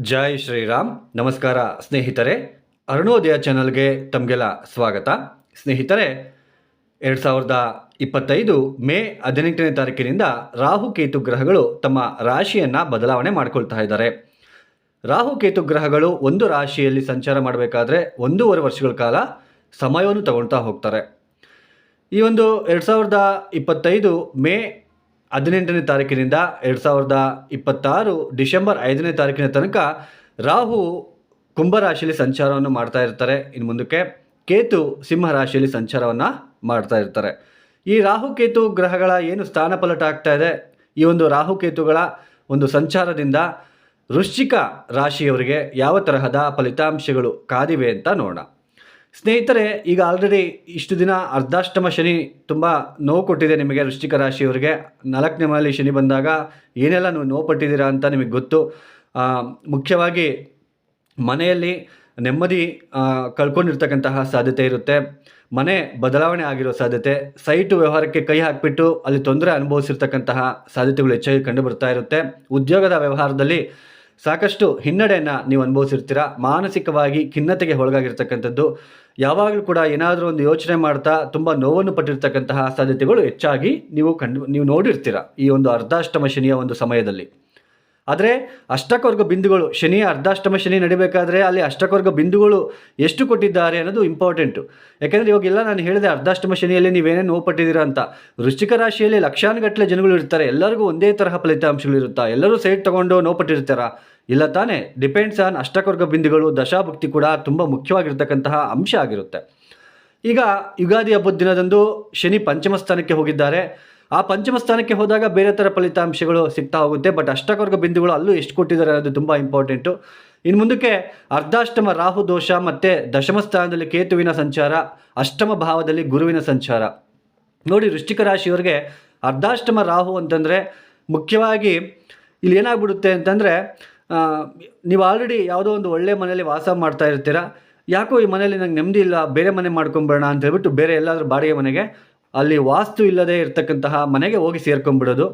ಜೈ ಶ್ರೀರಾಮ್. ನಮಸ್ಕಾರ ಸ್ನೇಹಿತರೆ, ಅರುಣೋದಯ ಚಾನಲ್ಗೆ ತಮಗೆಲ್ಲ ಸ್ವಾಗತ. ಸ್ನೇಹಿತರೆ, ಎರಡು ಸಾವಿರದ ಇಪ್ಪತ್ತೈದು ಮೇ ಹದಿನೆಂಟನೇ ತಾರೀಕಿನಿಂದ ರಾಹು ಕೇತು ಗ್ರಹಗಳು ತಮ್ಮ ರಾಶಿಯನ್ನು ಬದಲಾವಣೆ ಮಾಡ್ಕೊಳ್ತಾ ಇದ್ದಾರೆ. ರಾಹು ಕೇತು ಗ್ರಹಗಳು ಒಂದು ರಾಶಿಯಲ್ಲಿ ಸಂಚಾರ ಮಾಡಬೇಕಾದ್ರೆ ಒಂದೂವರೆ ವರ್ಷಗಳ ಕಾಲ ಸಮಯವನ್ನು ತಗೊಳ್ತಾ ಹೋಗ್ತಾರೆ. ಈ ಒಂದು ಎರಡು ಸಾವಿರದ ಇಪ್ಪತ್ತೈದು ಮೇ ಹದಿನೆಂಟನೇ ತಾರೀಕಿನಿಂದ ಎರಡು ಸಾವಿರದ ಇಪ್ಪತ್ತಾರು ಡಿಸೆಂಬರ್ ಐದನೇ ತಾರೀಕಿನ ತನಕ ರಾಹು ಕುಂಭರಾಶಿಯಲ್ಲಿ ಸಂಚಾರವನ್ನು ಮಾಡ್ತಾ ಇರ್ತಾರೆ. ಇನ್ನು ಮುಂದಕ್ಕೆ ಕೇತು ಸಿಂಹ ರಾಶಿಯಲ್ಲಿ ಸಂಚಾರವನ್ನು ಮಾಡ್ತಾ ಇರ್ತಾರೆ. ಈ ರಾಹು ಕೇತು ಗ್ರಹಗಳ ಏನು ಸ್ಥಾನಪಲಟ ಆಗ್ತಾ ಇದೆ? ಈ ಒಂದು ರಾಹು ಕೇತುಗಳ ಒಂದು ಸಂಚಾರದಿಂದ ವೃಶ್ಚಿಕ ರಾಶಿಯವರಿಗೆ ಯಾವ ತರಹದ ಫಲಿತಾಂಶಗಳು ಕಾದಿವೆ ಅಂತ ನೋಡೋಣ. ಸ್ನೇಹಿತರೆ, ಈಗ ಆಲ್ರೆಡಿ ಇಷ್ಟು ದಿನ ಅರ್ಧಾಷ್ಟಮ ಶನಿ ತುಂಬ ನೋವು ಕೊಟ್ಟಿದೆ ನಿಮಗೆ ವೃಶ್ಚಿಕ ರಾಶಿಯವರಿಗೆ. ನಾಲ್ಕನೇ ಮನೆಯಲ್ಲಿ ಶನಿ ಬಂದಾಗ ಏನೆಲ್ಲ ನೀವು ನೋವು ಪಟ್ಟಿದ್ದೀರಾ ಅಂತ ನಿಮಗೆ ಗೊತ್ತು. ಮುಖ್ಯವಾಗಿ ಮನೆಯಲ್ಲಿ ನೆಮ್ಮದಿ ಕಳ್ಕೊಂಡಿರ್ತಕ್ಕಂತಹ ಸಾಧ್ಯತೆ ಇರುತ್ತೆ. ಮನೆ ಬದಲಾವಣೆ ಆಗಿರೋ ಸಾಧ್ಯತೆ. ಸೈಟು ವ್ಯವಹಾರಕ್ಕೆ ಕೈ ಹಾಕಿಬಿಟ್ಟು ಅಲ್ಲಿ ತೊಂದರೆ ಅನುಭವಿಸಿರ್ತಕ್ಕಂತಹ ಸಾಧ್ಯತೆಗಳು ಹೆಚ್ಚಾಗಿ ಕಂಡುಬರ್ತಾ ಇರುತ್ತೆ. ಉದ್ಯೋಗದ ವ್ಯವಹಾರದಲ್ಲಿ ಸಾಕಷ್ಟು ಹಿನ್ನಡೆಯನ್ನು ನೀವು ಅನುಭವಿಸಿರ್ತೀರ. ಮಾನಸಿಕವಾಗಿ ಖಿನ್ನತೆಗೆ ಒಳಗಾಗಿರ್ತಕ್ಕಂಥದ್ದು. ಯಾವಾಗಲೂ ಕೂಡ ಏನಾದರೂ ಒಂದು ಯೋಚನೆ ಮಾಡ್ತಾ ತುಂಬ ನೋವನ್ನು ಪಟ್ಟಿರ್ತಕ್ಕಂತಹ ಸಾಧ್ಯತೆಗಳು ಹೆಚ್ಚಾಗಿ ನೀವು ಕಂಡು, ನೀವು ನೋಡಿರ್ತೀರ ಈ ಒಂದು ಅರ್ಧಾಷ್ಟಮ ಶನಿಯ ಒಂದು ಸಮಯದಲ್ಲಿ. ಆದರೆ ಅಷ್ಟಕವರ್ಗ ಬಿಂದುಗಳು, ಶನಿ, ಅರ್ಧಾಷ್ಟಮ ಶನಿ ನಡಿಬೇಕಾದ್ರೆ ಅಲ್ಲಿ ಅಷ್ಟಕವರ್ಗ ಬಿಂದುಗಳು ಎಷ್ಟು ಕೊಟ್ಟಿದ್ದಾರೆ ಅನ್ನೋದು ಇಂಪಾರ್ಟೆಂಟು ಯಾಕೆಂದರೆ ಇವಾಗೆಲ್ಲ ನಾನು ಹೇಳಿದೆ ಅರ್ಧಾಷ್ಟಮ ಶನಿಯಲ್ಲಿ ನೀವೇನೇನು ನೋವು ಪಟ್ಟಿದ್ದೀರಾ ಅಂತ. ವೃಶ್ಚಿಕ ರಾಶಿಯಲ್ಲಿ ಲಕ್ಷಾನುಗಟ್ಟಲೆ ಜನಗಳು ಇರ್ತಾರೆ. ಎಲ್ಲರಿಗೂ ಒಂದೇ ತರಹ ಫಲಿತಾಂಶಗಳು ಇರುತ್ತಾ? ಎಲ್ಲರೂ ಸೈಡ್ ತೊಗೊಂಡು ನೋವು ಪಟ್ಟಿರ್ತಾರಾ? ಇಲ್ಲ ತಾನೇ? ಡಿಪೆಂಡ್ಸ್ ಆನ್ ಅಷ್ಟಕವರ್ಗ ಬಿಂದುಗಳು, ದಶಾಭಕ್ತಿ ಕೂಡ ತುಂಬ ಮುಖ್ಯವಾಗಿರ್ತಕ್ಕಂತಹ ಅಂಶ ಆಗಿರುತ್ತೆ. ಈಗ ಯುಗಾದಿ ಹಬ್ಬದ ದಿನದಂದು ಶನಿ ಪಂಚಮ ಸ್ಥಾನಕ್ಕೆ ಹೋಗಿದ್ದಾರೆ. ಆ ಪಂಚಮ ಸ್ಥಾನಕ್ಕೆ ಹೋದಾಗ ಬೇರೆ ಥರ ಫಲಿತಾಂಶಗಳು ಸಿಗ್ತಾ ಹೋಗುತ್ತೆ. ಬಟ್ ಅಷ್ಟಕವರ್ಗ ಬಿಂದುಗಳು ಅಲ್ಲೂ ಎಷ್ಟು ಕೊಟ್ಟಿದ್ದಾರೆ ಅನ್ನೋದು ತುಂಬ ಇಂಪಾರ್ಟೆಂಟು ಇನ್ನು ಮುಂದಕ್ಕೆ ಅರ್ಧಾಷ್ಟಮ ರಾಹು ದೋಷ ಮತ್ತು ದಶಮ ಸ್ಥಾನದಲ್ಲಿ ಕೇತುವಿನ ಸಂಚಾರ, ಅಷ್ಟಮ ಭಾವದಲ್ಲಿ ಗುರುವಿನ ಸಂಚಾರ. ನೋಡಿ ವೃಶ್ಚಿಕ ರಾಶಿಯವರಿಗೆ ಅರ್ಧಾಷ್ಟಮ ರಾಹು ಅಂತಂದರೆ ಮುಖ್ಯವಾಗಿ ಇಲ್ಲಿ ಏನಾಗ್ಬಿಡುತ್ತೆ ಅಂತಂದರೆ ನೀವು ಆಲ್ರೆಡಿ ಯಾವುದೋ ಒಂದು ಒಳ್ಳೆ ಮನೆಯಲ್ಲಿ ವಾಸ ಮಾಡ್ತಾ ಇರ್ತೀರ. ಯಾಕೋ ಈ ಮನೆಯಲ್ಲಿ ನಂಗೆ ನೆಮ್ಮದಿ ಇಲ್ಲ, ಬೇರೆ ಮನೆ ಮಾಡ್ಕೊಂಬರೋಣ ಅಂತ ಹೇಳ್ಬಿಟ್ಟು ಬೇರೆ ಎಲ್ಲಾದರೂ ಬಾಡಿಗೆ ಮನೆಗೆ ಅಲ್ಲಿ ವಾಸ್ತು ಇಲ್ಲದೆ ಇರತಕ್ಕಂತಹ ಮನೆಗೆ ಹೋಗಿ ಸೇರ್ಕೊಂಡ್ಬಿಡೋದು.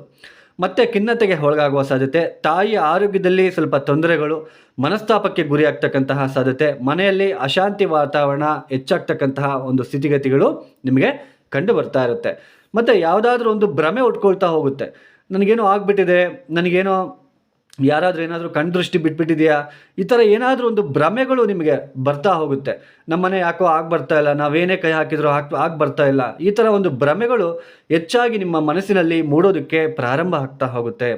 ಮತ್ತು ಖಿನ್ನತೆಗೆ ಒಳಗಾಗುವ ಸಾಧ್ಯತೆ, ತಾಯಿಯ ಆರೋಗ್ಯದಲ್ಲಿ ಸ್ವಲ್ಪ ತೊಂದರೆಗಳು, ಮನಸ್ತಾಪಕ್ಕೆ ಗುರಿಯಾಗ್ತಕ್ಕಂತಹ ಸಾಧ್ಯತೆ, ಮನೆಯಲ್ಲಿ ಅಶಾಂತಿ ವಾತಾವರಣ ಹೆಚ್ಚಾಗ್ತಕ್ಕಂತಹ ಒಂದು ಸ್ಥಿತಿಗತಿಗಳು ನಿಮಗೆ ಕಂಡು ಬರ್ತಾ ಇರುತ್ತೆ. ಮತ್ತು ಯಾವುದಾದ್ರೂ ಒಂದು ಭ್ರಮೆ ಉಟ್ಕೊಳ್ತಾ ಹೋಗುತ್ತೆ. ನನಗೇನೋ ಆಗಿಬಿಟ್ಟಿದೆ, ನನಗೇನೋ ಯಾರಾದರೂ ಏನಾದರೂ ಕಣ್ದೃಷ್ಟಿ ಬಿಟ್ಬಿಟ್ಟಿದೆಯಾ? ಈ ಥರ ಏನಾದರೂ ಒಂದು ಭ್ರಮೆಗಳು ನಿಮಗೆ ಬರ್ತಾ ಹೋಗುತ್ತೆ. ನಮ್ಮನೆ ಯಾಕೋ ಆಗಿ ಬರ್ತಾ ಇಲ್ಲ, ನಾವೇನೇ ಕೈ ಹಾಕಿದ್ರೂ ಹಾಕ್ ಆಗಿ ಬರ್ತಾ ಇಲ್ಲ. ಈ ಥರ ಒಂದು ಭ್ರಮೆಗಳು ಹೆಚ್ಚಾಗಿ ನಿಮ್ಮ ಮನಸ್ಸಿನಲ್ಲಿ ಮೂಡೋದಕ್ಕೆ ಪ್ರಾರಂಭ ಆಗ್ತಾ ಹೋಗುತ್ತೆ.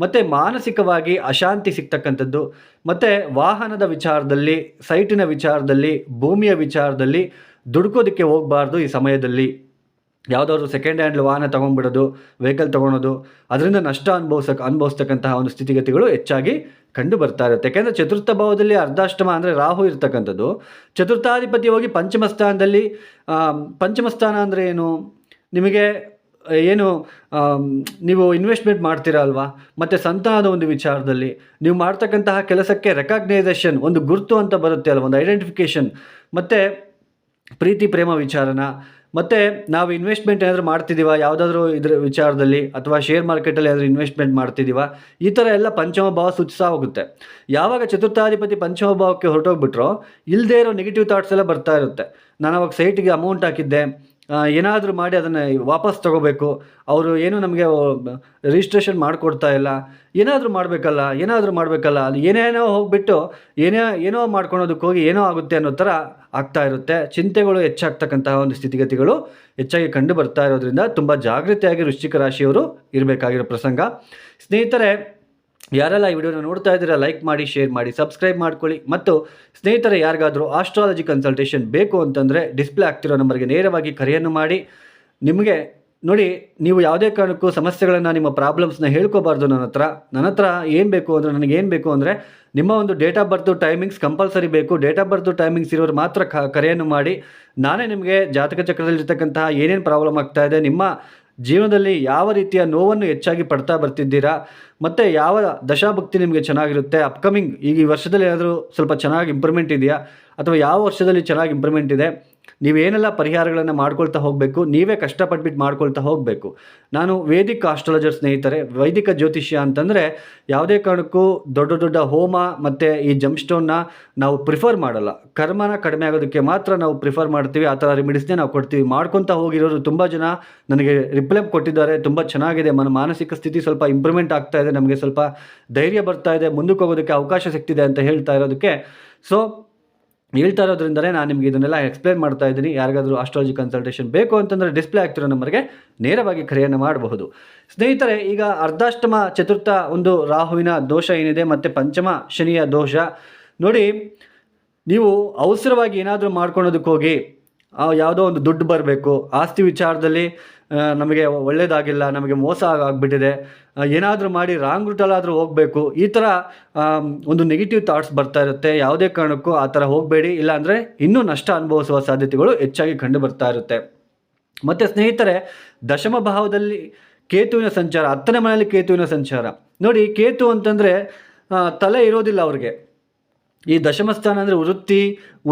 ಮತ್ತು ಮಾನಸಿಕವಾಗಿ ಅಶಾಂತಿ ಸಿಗ್ತಕ್ಕಂಥದ್ದು. ಮತ್ತು ವಾಹನದ ವಿಚಾರದಲ್ಲಿ, ಸೈಟಿನ ವಿಚಾರದಲ್ಲಿ, ಭೂಮಿಯ ವಿಚಾರದಲ್ಲಿ ದುಡ್ಕೋದಕ್ಕೆ ಹೋಗಬಾರ್ದು ಈ ಸಮಯದಲ್ಲಿ. ಯಾವುದಾದ್ರು ಸೆಕೆಂಡ್ ಹ್ಯಾಂಡ್ ವಾಹನ ತೊಗೊಂಡ್ಬಿಡೋದು ವೆಹಿಕಲ್ ತೊಗೊಳೋದು, ಅದರಿಂದ ನಷ್ಟ ಅನುಭವಿಸಕ್ಕೆ ಅನುಭವಿಸ್ತಕ್ಕಂತಹ ಒಂದು ಸ್ಥಿತಿಗತಿಗಳು ಹೆಚ್ಚಾಗಿ ಕಂಡು ಬರ್ತಾ ಇರುತ್ತೆ. ಯಾಕೆಂದರೆ ಚತುರ್ಥ ಭಾವದಲ್ಲಿ ಅರ್ಧಾಷ್ಟಮ ಅಂದರೆ ರಾಹು ಇರ್ತಕ್ಕಂಥದ್ದು. ಚತುರ್ಥಾಧಿಪತಿ ಹೋಗಿ ಪಂಚಮ ಸ್ಥಾನದಲ್ಲಿ ಪಂಚಮ ಸ್ಥಾನ ಅಂದರೆ ಏನು? ನಿಮಗೆ, ಏನು ನೀವು ಇನ್ವೆಸ್ಟ್ಮೆಂಟ್ ಮಾಡ್ತೀರಾ ಅಲ್ವಾ? ಮತ್ತು ಸಂತಾನದ ಒಂದು ವಿಚಾರದಲ್ಲಿ, ನೀವು ಮಾಡ್ತಕ್ಕಂತಹ ಕೆಲಸಕ್ಕೆ ರೆಕಗ್ನೈಸೇಷನ್ ಒಂದು ಗುರುತು ಅಂತ ಬರುತ್ತೆ ಅಲ್ವ? ಒಂದು ಐಡೆಂಟಿಫಿಕೇಷನ್ ಮತ್ತು ಪ್ರೀತಿ, ಪ್ರೇಮ ವಿಚಾರನ ಮತ್ತು ನಾವು ಇನ್ವೆಸ್ಟ್ಮೆಂಟ್ ಏನಾದರೂ ಮಾಡ್ತಿದ್ದೀವ? ಯಾವುದಾದ್ರೂ ಇದ್ರ ವಿಚಾರದಲ್ಲಿ ಅಥವಾ ಶೇರ್ ಮಾರ್ಕೆಟಲ್ಲಿ ಏನಾದರೂ ಇನ್ವೆಸ್ಟ್ಮೆಂಟ್ ಮಾಡ್ತಿದ್ದೀವ? ಈ ಥರ ಎಲ್ಲ ಪಂಚಮ ಭಾವ ಸೂಚಿಸ್ತಾ ಹೋಗುತ್ತೆ. ಯಾವಾಗ ಚತುರ್ಥಾಧಿಪತಿ ಪಂಚಮ ಭಾವಕ್ಕೆ ಹೊರಟೋಗ್ಬಿಟ್ರೋ ಇಲ್ಲದೇ ಇರೋ ನೆಗೆಟಿವ್ ಥಾಟ್ಸ್ ಎಲ್ಲ ಬರ್ತಾ ಇರುತ್ತೆ. ನಾನು ಅವಾಗ ಸೈಟಿಗೆ ಅಮೌಂಟ್ ಹಾಕಿದ್ದೆ. ಏನಾದರೂ ಮಾಡಿ ಅದನ್ನು ವಾಪಸ್ ತಗೋಬೇಕು. ಅವರು ಏನು ನಮಗೆ ರಿಜಿಸ್ಟ್ರೇಷನ್ ಮಾಡಿಕೊಡ್ತಾ ಇಲ್ಲ. ಏನಾದರೂ ಮಾಡಬೇಕಲ್ಲ ಏನಾದರೂ ಮಾಡಬೇಕಲ್ಲ, ಅಲ್ಲಿ ಏನೇನೋ ಹೋಗಿಬಿಟ್ಟು ಏನೇ, ಏನೋ ಮಾಡ್ಕೊಳೋದಕ್ಕೆ ಹೋಗಿ ಏನೋ ಆಗುತ್ತೆ ಅನ್ನೋ ಥರ ಆಗ್ತಾ ಇರುತ್ತೆ. ಚಿಂತೆಗಳು ಹೆಚ್ಚಾಗ್ತಕ್ಕಂತಹ ಒಂದು ಸ್ಥಿತಿಗತಿಗಳು ಹೆಚ್ಚಾಗಿ ಕಂಡು ಬರ್ತಾ ಇರೋದ್ರಿಂದ ತುಂಬ ಜಾಗೃತಿಯಾಗಿ ವೃಶ್ಚಿಕ ರಾಶಿಯವರು ಇರಬೇಕಾಗಿರೋ ಪ್ರಸಂಗ. ಸ್ನೇಹಿತರೆ ಯಾರೆಲ್ಲ ಈ ವಿಡಿಯೋನ ನೋಡ್ತಾ ಇದ್ದೀರಾ ಲೈಕ್ ಮಾಡಿ ಶೇರ್ ಮಾಡಿ ಸಬ್ಸ್ಕ್ರೈಬ್ ಮಾಡ್ಕೊಳ್ಳಿ. ಮತ್ತು ಸ್ನೇಹಿತರೆ, ಯಾರಿಗಾದರೂ ಆಸ್ಟ್ರಾಲಜಿ ಕನ್ಸಲ್ಟೇಷನ್ ಬೇಕು ಅಂತಂದರೆ ಡಿಸ್ಪ್ಲೇ ಆಗ್ತಿರೋ ನಂಬರ್ಗೆ ನೇರವಾಗಿ ಕರೆಯನ್ನು ಮಾಡಿ. ನಿಮಗೆ ನೋಡಿ, ನೀವು ಯಾವುದೇ ಕಾರಣಕ್ಕೂ ಸಮಸ್ಯೆಗಳನ್ನು, ನಿಮ್ಮ ಪ್ರಾಬ್ಲಮ್ಸ್ನ ಹೇಳ್ಕೋಬಾರ್ದು ನನ್ನ ಹತ್ರ. ನನ್ನ ಹತ್ರ ಏನು ಬೇಕು ಅಂದರೆ, ನನಗೆ ಏನು ಬೇಕು ಅಂದರೆ ನಿಮ್ಮ ಒಂದು date of birth timings compulsory ಬೇಕು. ಡೇಟ್ ಆಫ್ ಬರ್ತು ಟೈಮಿಂಗ್ಸ್ ಇರೋರು ಮಾತ್ರ ಕರೆಯನ್ನು ಮಾಡಿ. ನಾನೇ ನಿಮಗೆ ಜಾತಕ ಚಕ್ರದಲ್ಲಿರ್ತಕ್ಕಂತಹ ಏನೇನು ಪ್ರಾಬ್ಲಮ್ ಆಗ್ತಾ ಇದೆ, ನಿಮ್ಮ ಜೀವನದಲ್ಲಿ ಯಾವ ರೀತಿಯ ನೋವನ್ನು ಹೆಚ್ಚಾಗಿ ಪಡ್ತಾ ಬರ್ತಿದ್ದೀರಾ? ಮತ್ತು ಯಾವ ದಶಾಭಕ್ತಿ ನಿಮಗೆ ಚೆನ್ನಾಗಿರುತ್ತೆ? ಅಪ್ಕಮಿಂಗ್ ಈಗ ಈ ವರ್ಷದಲ್ಲಿ ಏನಾದರೂ ಸ್ವಲ್ಪ ಚೆನ್ನಾಗಿ ಇಂಪ್ರೂವ್ಮೆಂಟ್ ಇದೆಯಾ? ಅಥವಾ ಯಾವ ವರ್ಷದಲ್ಲಿ ಚೆನ್ನಾಗಿ ಇಂಪ್ರೂವ್ಮೆಂಟ್ ಇದೆ? ನೀವೇನೆಲ್ಲ ಪರಿಹಾರಗಳನ್ನು ಮಾಡ್ಕೊಳ್ತಾ ಹೋಗಬೇಕು, ನೀವೇ ಕಷ್ಟಪಟ್ಬಿಟ್ಟು ಮಾಡ್ಕೊಳ್ತಾ ಹೋಗಬೇಕು. ನಾನು ವೇದಿಕ ಆಸ್ಟ್ರಾಲಜರ್ ಸ್ನೇಹಿತರೆ, ವೈದಿಕ ಜ್ಯೋತಿಷ್ಯ ಅಂತಂದರೆ ಯಾವುದೇ ಕಾರಣಕ್ಕೂ ದೊಡ್ಡ ದೊಡ್ಡ ಹೋಮ ಮತ್ತು ಈ ಜಂಪ್ಸ್ಟೋನ್ನ ನಾವು ಪ್ರಿಫರ್ ಮಾಡಲ್ಲ. ಕರ್ಮನ ಕಡಿಮೆ ಆಗೋದಕ್ಕೆ ಮಾತ್ರ ನಾವು ಪ್ರಿಫರ್ ಮಾಡ್ತೀವಿ, ಆ ಥರ ರೆಮಿಡಿಸ್ನೇ ನಾವು ಕೊಡ್ತೀವಿ. ಮಾಡ್ಕೊತಾ ಹೋಗಿರೋರು ತುಂಬ ಜನ ನನಗೆ ರಿಪ್ಲೈ ಕೊಟ್ಟಿದ್ದಾರೆ, ತುಂಬ ಚೆನ್ನಾಗಿದೆ. ಮನ ಮಾನಸಿಕ ಸ್ಥಿತಿ ಸ್ವಲ್ಪ ಇಂಪ್ರೂವ್ಮೆಂಟ್ ಆಗ್ತಾ ಇದೆ, ನಮಗೆ ಸ್ವಲ್ಪ ಧೈರ್ಯ ಬರ್ತಾ ಇದೆ, ಮುಂದಕ್ಕೆ ಹೋಗೋದಕ್ಕೆ ಅವಕಾಶ ಸಿಗ್ತಿದೆ ಅಂತ ಹೇಳ್ತಾ ಇರೋದಕ್ಕೆ. ಸೊ ಹೇಳ್ತಾ ಇರೋದ್ರಿಂದಲೇ ನಾನು ನಿಮಗೆ ಇದನ್ನೆಲ್ಲ ಎಕ್ಸ್ಪ್ಲೇನ್ ಮಾಡ್ತಾ ಇದ್ದೀನಿ. ಯಾರಿಗಾದರೂ ಆಸ್ಟ್ರಾಲಜಿ ಕನ್ಸಲ್ಟೇಷನ್ ಬೇಕು ಅಂತಂದರೆ ಡಿಸ್ಪ್ಲೇ ಆಗ್ತಿರೋ ನಂಬರ್ಗೆ ನೇರವಾಗಿ ಕರೆಯನ್ನು ಮಾಡಬಹುದು. ಸ್ನೇಹಿತರೆ, ಈಗ ಅರ್ಧಾಷ್ಟಮ, ಚತುರ್ಥ ಒಂದು ರಾಹುವಿನ ದೋಷ ಏನಿದೆ ಮತ್ತು ಪಂಚಮ ಶನಿಯ ದೋಷ. ನೋಡಿ, ನೀವು ಅವಸರವಾಗಿ ಏನಾದರೂ ಮಾಡ್ಕೊಳೋದಕ್ಕೆ ಹೋಗಿ ಯಾವುದೋ ಒಂದು ದುಡ್ಡು ಬರಬೇಕು. ಆಸ್ತಿ ವಿಚಾರದಲ್ಲಿ ನಮಗೆ ಒಳ್ಳೆಯದಾಗಿಲ್ಲ ನಮಗೆ ಮೋಸ ಆಗಿಬಿಟ್ಟಿದೆ. ಏನಾದರೂ ಮಾಡಿ ರಾಂಗ್ ರೂಟಲ್ಲಾದರೂ ಹೋಗಬೇಕು. ಈ ಥರ ಒಂದು ನೆಗೆಟಿವ್ ಥಾಟ್ಸ್ ಬರ್ತಾ ಇರುತ್ತೆ. ಯಾವುದೇ ಕಾರಣಕ್ಕೂ ಆ ಥರ ಹೋಗಬೇಡಿ. ಇಲ್ಲಾಂದರೆ ಇನ್ನೂ ನಷ್ಟ ಅನುಭವಿಸುವ ಸಾಧ್ಯತೆಗಳು ಹೆಚ್ಚಾಗಿ ಕಂಡು ಬರ್ತಾ ಇರುತ್ತೆ. ಮತ್ತು ಸ್ನೇಹಿತರೆ, ದಶಮ ಭಾವದಲ್ಲಿ ಕೇತುವಿನ ಸಂಚಾರ, ಹತ್ತನೇ ಮನೆಯಲ್ಲಿ ಕೇತುವಿನ ಸಂಚಾರ. ನೋಡಿ, ಕೇತು ಅಂತಂದರೆ ತಲೆ ಇರೋದಿಲ್ಲ ಅವ್ರಿಗೆ. ಈ ದಶಮ ಸ್ಥಾನ ಅಂದರೆ ವೃತ್ತಿ,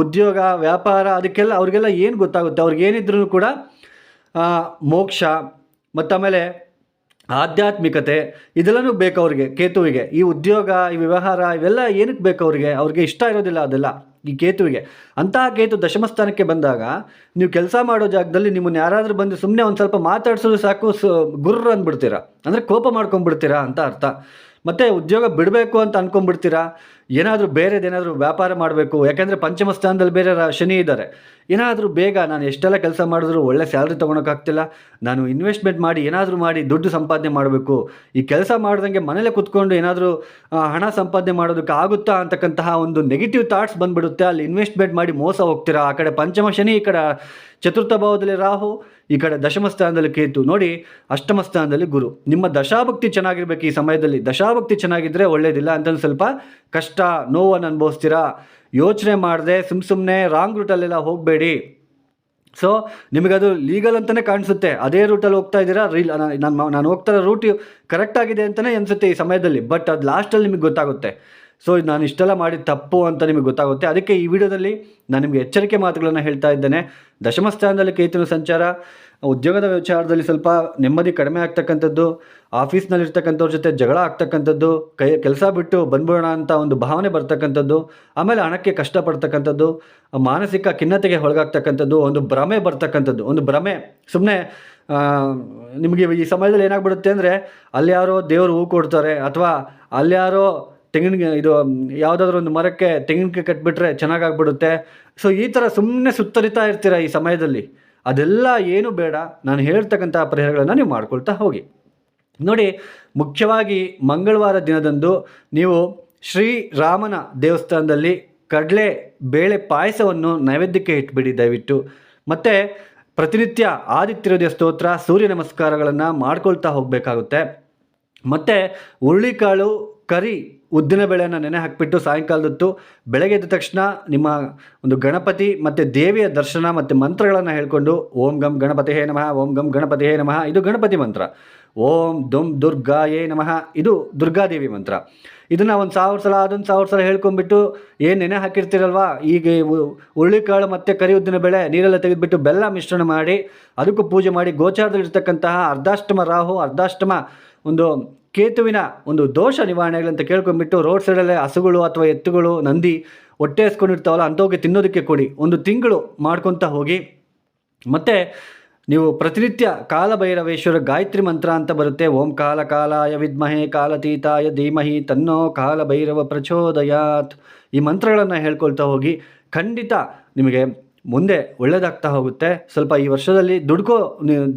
ಉದ್ಯೋಗ, ವ್ಯಾಪಾರ, ಅದಕ್ಕೆಲ್ಲ ಅವ್ರಿಗೆಲ್ಲ ಏನು ಗೊತ್ತಾಗುತ್ತೆ? ಅವ್ರಿಗೆ ಏನಿದ್ರೂ ಕೂಡ ಮೋಕ್ಷ ಮತ್ತು ಆಮೇಲೆ ಆಧ್ಯಾತ್ಮಿಕತೆ, ಇದೆಲ್ಲನೂ ಬೇಕು ಅವ್ರಿಗೆ ಕೇತುವಿಗೆ. ಈ ಉದ್ಯೋಗ, ಈ ವ್ಯವಹಾರ, ಇವೆಲ್ಲ ಏನಕ್ಕೆ ಬೇಕು ಅವ್ರಿಗೆ ಅವ್ರಿಗೆ ಇಷ್ಟ ಇರೋದಿಲ್ಲ, ಅದೆಲ್ಲ. ಈ ಕೇತುವಿಗೆ. ಅಂತಹ ಕೇತು ದಶಮ ಸ್ಥಾನಕ್ಕೆ ಬಂದಾಗ, ನೀವು ಕೆಲಸ ಮಾಡೋ ಜಾಗದಲ್ಲಿ ನಿಮ್ಮನ್ನು ಯಾರಾದರೂ ಬಂದು ಸುಮ್ಮನೆ ಒಂದು ಸ್ವಲ್ಪ ಮಾತಾಡಿಸಲು ಸಾಕು, ಸು, ಗುರ್ರ ಅಂದ್ಬಿಡ್ತೀರಾ? ಅಂದರೆ ಕೋಪ ಮಾಡ್ಕೊಂಡ್ಬಿಡ್ತೀರಾ ಅಂತ ಅರ್ಥ. ಮತ್ತು ಉದ್ಯೋಗ ಬಿಡಬೇಕು ಅಂತ ಅಂದ್ಕೊಂಬಿಡ್ತೀರಾ ಏನಾದರೂ ಬೇರೆದೇನಾದರೂ ವ್ಯಾಪಾರ ಮಾಡಬೇಕು. ಯಾಕೆಂದರೆ ಪಂಚಮ ಸ್ಥಾನದಲ್ಲಿ ಬೇರೆ ಶನಿ ಇದ್ದಾರೆ ಏನಾದರೂ ಬೇಗ ನಾನು ಎಷ್ಟೆಲ್ಲ ಕೆಲಸ ಮಾಡಿದ್ರು ಒಳ್ಳೆ ಸ್ಯಾಲ್ರಿ ತೊಗೊಳಕ್ಕಾಗ್ತಿಲ್ಲ ನಾನು ಇನ್ವೆಸ್ಟ್ಮೆಂಟ್ ಮಾಡಿ ಏನಾದರೂ ಮಾಡಿ ದುಡ್ಡು ಸಂಪಾದನೆ ಮಾಡಬೇಕು. ಈ ಕೆಲಸ ಮಾಡ್ದಂಗೆ ಮನೇಲೆ ಕುತ್ಕೊಂಡು ಏನಾದರೂ ಹಣ ಸಂಪಾದನೆ ಮಾಡೋದಕ್ಕೆ ಆಗುತ್ತಾ ಅಂತಕ್ಕಂತಹ ಒಂದು ನೆಗೆಟಿವ್ ಥಾಟ್ಸ್ ಬಂದುಬಿಡುತ್ತೆ. ಅಲ್ಲಿ ಇನ್ವೆಸ್ಟ್ಮೆಂಟ್ ಮಾಡಿ ಮೋಸ ಹೋಗ್ತೀರಾ? ಆ ಕಡೆ ಪಂಚಮ ಶನಿ, ಈ ಕಡೆ ಚತುರ್ಥ ಭಾವದಲ್ಲಿ ರಾಹು, ಈ ಕಡೆ ದಶಮ ಸ್ಥಾನದಲ್ಲಿ ಕೇತು. ನೋಡಿ, ಅಷ್ಟಮ ಸ್ಥಾನದಲ್ಲಿ ಗುರು. ನಿಮ್ಮ ದಶಾಭಕ್ತಿ ಚೆನ್ನಾಗಿರ್ಬೇಕು ಈ ಸಮಯದಲ್ಲಿ. ದಶಾಭಕ್ತಿ ಚೆನ್ನಾಗಿದ್ದರೆ ಒಳ್ಳೇದಿಲ್ಲ ಅಂತಂದು ಸ್ವಲ್ಪ ಕಷ್ಟ, ನೋವನ್ನು ಅನುಭವಿಸ್ತೀರಾ? ಯೋಚನೆ ಮಾಡದೆ, ಸುಮ್ ಸುಮ್ಮನೆ ರಾಂಗ್ ರೂಟಲ್ಲೆಲ್ಲ ಹೋಗಬೇಡಿ. ಸೊ ನಿಮಗದು ಲೀಗಲ್ ಅಂತಲೇ ಕಾಣಿಸುತ್ತೆ. ಅದೇ ರೂಟಲ್ಲಿ ಹೋಗ್ತಾ ಇದ್ದೀರಾ? ರೀಲ್ ನಾನು ನಾನು ಹೋಗ್ತಾ ಇರೋ ರೂಟ್ ಕರೆಕ್ಟ್ ಆಗಿದೆ ಅಂತಲೇ ಅನಿಸುತ್ತೆ ಈ ಸಮಯದಲ್ಲಿ. ಬಟ್ ಅದು ಲಾಸ್ಟಲ್ಲಿ ನಿಮಗೆ ಗೊತ್ತಾಗುತ್ತೆ. ಸೊ ನಾನು ಇಷ್ಟೆಲ್ಲ ಮಾಡಿದ ತಪ್ಪು ಅಂತ ನಿಮಗೆ ಗೊತ್ತಾಗುತ್ತೆ. ಅದಕ್ಕೆ ಈ ವಿಡಿಯೋದಲ್ಲಿ ನಾನು ನಿಮಗೆ ಎಚ್ಚರಿಕೆ ಮಾತುಗಳನ್ನು ಹೇಳ್ತಾ ಇದ್ದೇನೆ. ದಶಮ ಸ್ಥಾನದಲ್ಲಿ ಕೈತಿನ ಸಂಚಾರ, ಉದ್ಯೋಗದ ವಿಚಾರದಲ್ಲಿ ಸ್ವಲ್ಪ ನೆಮ್ಮದಿ ಕಡಿಮೆ ಆಗ್ತಕ್ಕಂಥದ್ದು, ಆಫೀಸ್ನಲ್ಲಿರ್ತಕ್ಕಂಥವ್ರ ಜೊತೆ ಜಗಳ ಆಗ್ತಕ್ಕಂಥದ್ದು, ಕೈ, ಕೆಲಸ ಬಿಟ್ಟು ಬಂದ್ಬಿಡೋಣ ಅಂತ ಒಂದು ಭಾವನೆ ಬರ್ತಕ್ಕಂಥದ್ದು, ಆಮೇಲೆ ಹಣಕ್ಕೆ ಕಷ್ಟಪಡ್ತಕ್ಕಂಥದ್ದು, ಮಾನಸಿಕ ಖಿನ್ನತೆಗೆ ಒಳಗಾಗ್ತಕ್ಕಂಥದ್ದು, ಒಂದು ಭ್ರಮೆ ಬರ್ತಕ್ಕಂಥದ್ದು. ಒಂದು ಭ್ರಮೆ. ಸುಮ್ಮನೆ ನಿಮಗೆ ಈ ಸಮಯದಲ್ಲಿ ಏನಾಗ್ಬಿಡುತ್ತೆ ಅಂದರೆ, ಅಲ್ಲಿ ಯಾರೋ ದೇವರು ಹೂ ಕೊಡ್ತಾರೆ, ಅಥವಾ ಅಲ್ಲಿ ಯಾರೋ ತೆಂಗಿನ ಇದು ಯಾವುದಾದ್ರೂ ಒಂದು ಮರಕ್ಕೆ ತೆಂಗಿನಕಾಯಿ ಕಟ್ಬಿಟ್ರೆ ಚೆನ್ನಾಗಾಗ್ಬಿಡುತ್ತೆ. ಸೊ ಈ ಥರ ಸುಮ್ಮನೆ ಸುತ್ತರಿತಾ ಇರ್ತೀರ ಈ ಸಮಯದಲ್ಲಿ? ಅದೆಲ್ಲ ಏನು ಬೇಡ. ನಾನು ಹೇಳ್ತಕ್ಕಂಥ ಪರಿಹಾರಗಳನ್ನು ನೀವು ಮಾಡ್ಕೊಳ್ತಾ ಹೋಗಿ. ನೋಡಿ, ಮುಖ್ಯವಾಗಿ ಮಂಗಳವಾರ ದಿನದಂದು ನೀವು ಶ್ರೀರಾಮನ ದೇವಸ್ಥಾನದಲ್ಲಿ ಕಡಲೆ ಬೇಳೆ ಪಾಯಸವನ್ನು ನೈವೇದ್ಯಕ್ಕೆ ಇಟ್ಬಿಡಿ, ದಯವಿಟ್ಟು. ಮತ್ತು ಪ್ರತಿನಿತ್ಯ ಆದಿತ್ಯಹೃದಯ ಸ್ತೋತ್ರ, ಸೂರ್ಯ ನಮಸ್ಕಾರಗಳನ್ನು ಮಾಡ್ಕೊಳ್ತಾ ಹೋಗಬೇಕಾಗುತ್ತೆ. ಮತ್ತು ಹುರುಳಿಕಾಳು, ಕರಿ ಉದ್ದಿನ ಬೇಳೆಯನ್ನು ನೆನೆ ಹಾಕಿಬಿಟ್ಟು ಸಾಯಂಕಾಲದೊತ್ತು ಬೆಳಗ್ಗೆ ಎದ್ದ ತಕ್ಷಣ ನಿಮ್ಮ ಒಂದು ಗಣಪತಿ ಮತ್ತು ದೇವಿಯ ದರ್ಶನ ಮತ್ತು ಮಂತ್ರಗಳನ್ನು ಹೇಳ್ಕೊಂಡು ಓಂ ಗಂ ಗಣಪತಿ ಹೇ ನಮಃ, ಓಂ ಗಂ ಗಣಪತಿ ಹೇ ನಮಃ, ಇದು ಗಣಪತಿ ಮಂತ್ರ. ಓಂ ದುಂ ದುರ್ಗಾಯೇ ನಮಃ, ಇದು ದುರ್ಗಾದೇವಿ ಮಂತ್ರ. ಇದನ್ನು ಒಂದು ಸಾವಿರ ಸಲ, ಅದೊಂದು ಸಾವಿರ ಸಲ ಹೇಳ್ಕೊಂಡ್ಬಿಟ್ಟು ಏನು ನೆನೆ ಹಾಕಿರ್ತೀರಲ್ವ ಈಗ ಹುರುಳಿಕಾಳು ಮತ್ತು ಕರಿ ಉದ್ದಿನ ಬೆಳೆ ನೀರೆಲ್ಲ ತೆಗೆದುಬಿಟ್ಟು ಬೆಲ್ಲ ಮಿಶ್ರಣ ಮಾಡಿ, ಅದಕ್ಕೂ ಪೂಜೆ ಮಾಡಿ ಗೋಚಾರದಲ್ಲಿರ್ತಕ್ಕಂತಹ ಅರ್ಧಾಷ್ಟಮ ರಾಹು, ಅರ್ಧಾಷ್ಟಮ ಒಂದು ಕೇತುವಿನ ಒಂದು ದೋಷ ನಿವಾರಣೆಗಳು ಅಂತ ಕೇಳ್ಕೊಂಡ್ಬಿಟ್ಟು ರೋಡ್ ಸೈಡಲ್ಲೇ ಹಸುಗಳು ಅಥವಾ ಎತ್ತುಗಳು ನಂದಿ ಹೊಟ್ಟೆ ಹಸ್ಕೊಂಡಿರ್ತಾವಲ್ಲ ಅಂಥವ್ಗೆ ತಿನ್ನೋದಕ್ಕೆ ಕೊಡಿ. ಒಂದು ತಿಂಗಳು ಮಾಡ್ಕೊತ ಹೋಗಿ. ಮತ್ತು ನೀವು ಪ್ರತಿನಿತ್ಯ ಕಾಲಭೈರವೇಶ್ವರ ಗಾಯತ್ರಿ ಮಂತ್ರ ಅಂತ ಬರುತ್ತೆ. ಓಂ ಕಾಲ ಕಾಲಾಯ ವಿದ್ಮಹೇ ಕಾಲತೀತಾಯ ಧೀಮಹಿ ತನ್ನೋ ಕಾಲಭೈರವ ಪ್ರಚೋದಯಾತ್. ಈ ಮಂತ್ರಗಳನ್ನು ಹೇಳ್ಕೊಳ್ತಾ ಹೋಗಿ. ಖಂಡಿತ ನಿಮಗೆ ಮುಂದೆ ಒಳ್ಳೆಯದಾಗ್ತಾ ಹೋಗುತ್ತೆ. ಸ್ವಲ್ಪ ಈ ವರ್ಷದಲ್ಲಿ ದುಡುಕೋ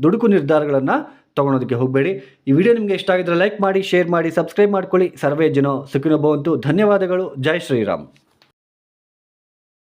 ದುಡುಕು ನಿರ್ಧಾರಗಳನ್ನು ತೊಗೊಳೋದಕ್ಕೆ ಹೋಗಬೇಡಿ. ಈ ವಿಡಿಯೋ ನಿಮಗೆ ಇಷ್ಟ ಆಗಿದ್ರೆ ಲೈಕ್ ಮಾಡಿ ಶೇರ್ ಮಾಡಿ ಸಬ್ಸ್ಕ್ರೈಬ್ ಮಾಡ್ಕೊಳ್ಳಿ. ಸರ್ವೇ ಜನ ಸುಖಿನೋ ಧನ್ಯವಾದಗಳು. ಜೈ ಶ್ರೀರಾಮ್.